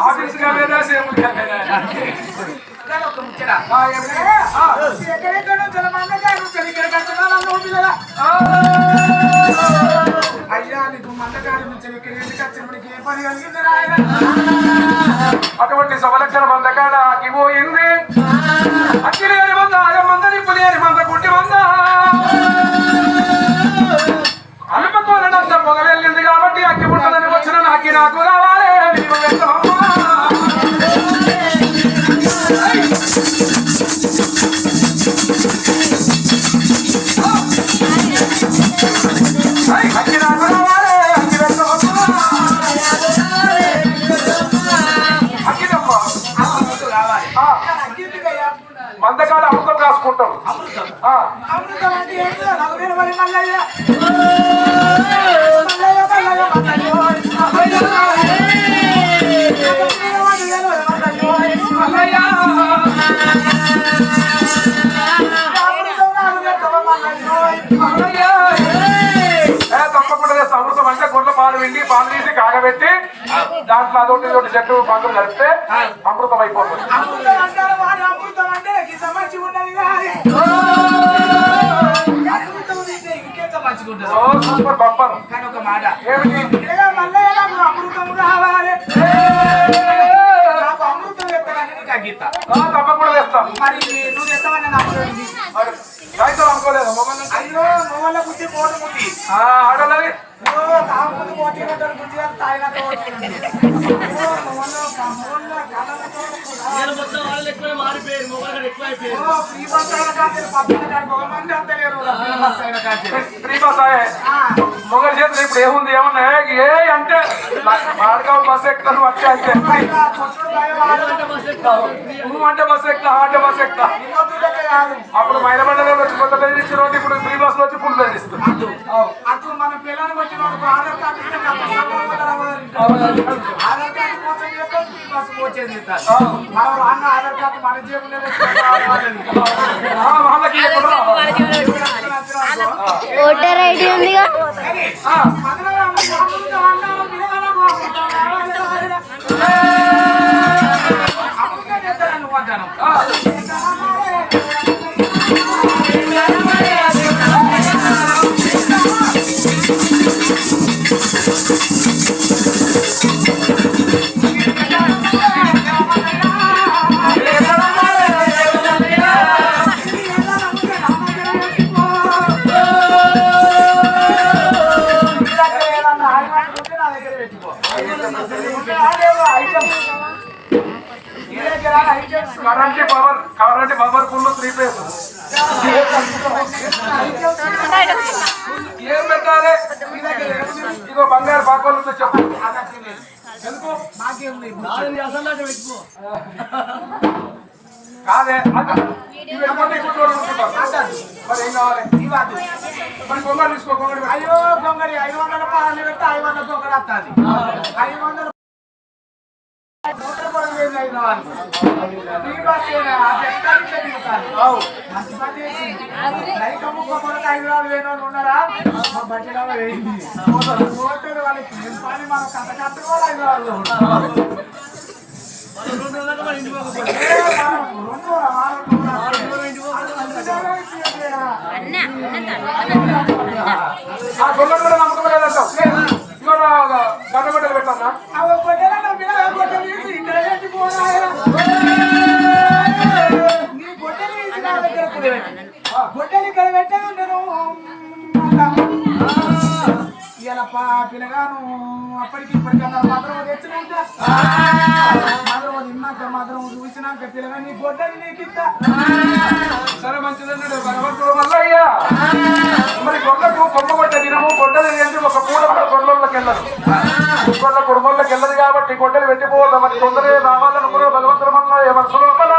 Office కాలేదా అయ్యా నీకు మందకాడి నుంచి వచ్చినప్పటికి ఏ పని కలిగింది అటువంటి సవలక్షణ మందకాడ నాకి నీవు అక్కి అక్కి మందకాడ అమృతం. అమృతం. అంటే ఏంటో నాకు నిలబడి మల్లయ్య అమృతం అంటే గుడ్ల పాలు విండి పాలు తీసి కాగబెట్టి దాంట్లో అదొకటి ఇదొకటి చెట్టు పందులు కలిపితే అమృతం అయిపోతుంది బంపర్ కానీ ఒక మాట. అమృతం కావాలి. నాకు అమృతం ఎత్తడానికి నీకు ఆ, తప్పకుండా చేస్తాం మరి నువ్వు ఎత్తమని నాకు అనుకోలేదు. మొబైల్ అయ్యో మొగల బుద్ధి పోటు బుద్ధి. ఆడలది అంతా తాగినట్టు పోటీనట్టు. ఓ మొగలు మొగలు కళ్ళతో మొత్తం వాళ్ళు ఎక్కువ మారిపోయారు మొగలు ఎక్కువ అయిపోయారు ఫ్రీ బస్ అయిన కాదు ఒక మంది అంత లేరు ఫ్రీ బస్ అయిన కాంచెలు. ఫ్రీ బస్ మొగలి చేతులు ఇప్పుడు ఏముంది ఏమన్నా? ఏ అంటే మాడకావు బస్ ఎక్కుతాను వచ్చే అంటే. నువ్వు అంటే బస్ ఎక్కుతా అంటే బస్ ఎక్కుతా. కాదు. అప్పుడు మైలబండలో వచ్చి కొత్త బెదిరించిన రోజు ఇప్పుడు ఫ్రీ బస్ వచ్చి ఫుల్ బెదిరిస్తుంది మన పిల్లలకు వచ్చిన వాళ్ళకు ఆధార్ కార్డు వచ్చేది. మన ఆధార్ కార్డు మన ఓటర్ ఐడి ఉందిగా? Current power current power full three phase ఏం పెట్టాలి ఇగో బంగారు పాకోళ్ళతో చెప్పు కాదే మరి ఏం కావాలి మరి బొమ్మలు తీసుకో బొమ్మలు అయ్యో కొంగడి ఐదు వందల పాలన పెడితే ఐదు వందల కొంగడి వస్తుంది ఐదు వందల వాళ్ళు ఉన్నారా? మా బడ్జెట్ వేయింది ఓటర్ వాళ్ళకి ఏం కథ కథ కూడా ఐదు ఇలా పా పిల్లగాను అప్పటికి ఇప్పటికన్నా మాత్రం తెచ్చినాక. మాత్రం తిన్నాక మాత్రం చూసినాక పిల్లగా నీ గొడ్డలు నీకు ఇస్తా సరే మంచిదండి భగవంతుడు మల్లయ్య. మరి గొడ్లకు కొమ్మ కొట్ట దినము గొడ్డలు ఏంటి ఒక పూట కూడా గొడ్లకి వెళ్ళదు గొడ్ల కుటుంబంలోకి వెళ్ళదు కాబట్టి గొడ్డలు పెట్టిపోవద్దు మరి తొందరగా రావాలనుకున్న భగవంతుడు మల్లయ్య మనసు లోపల.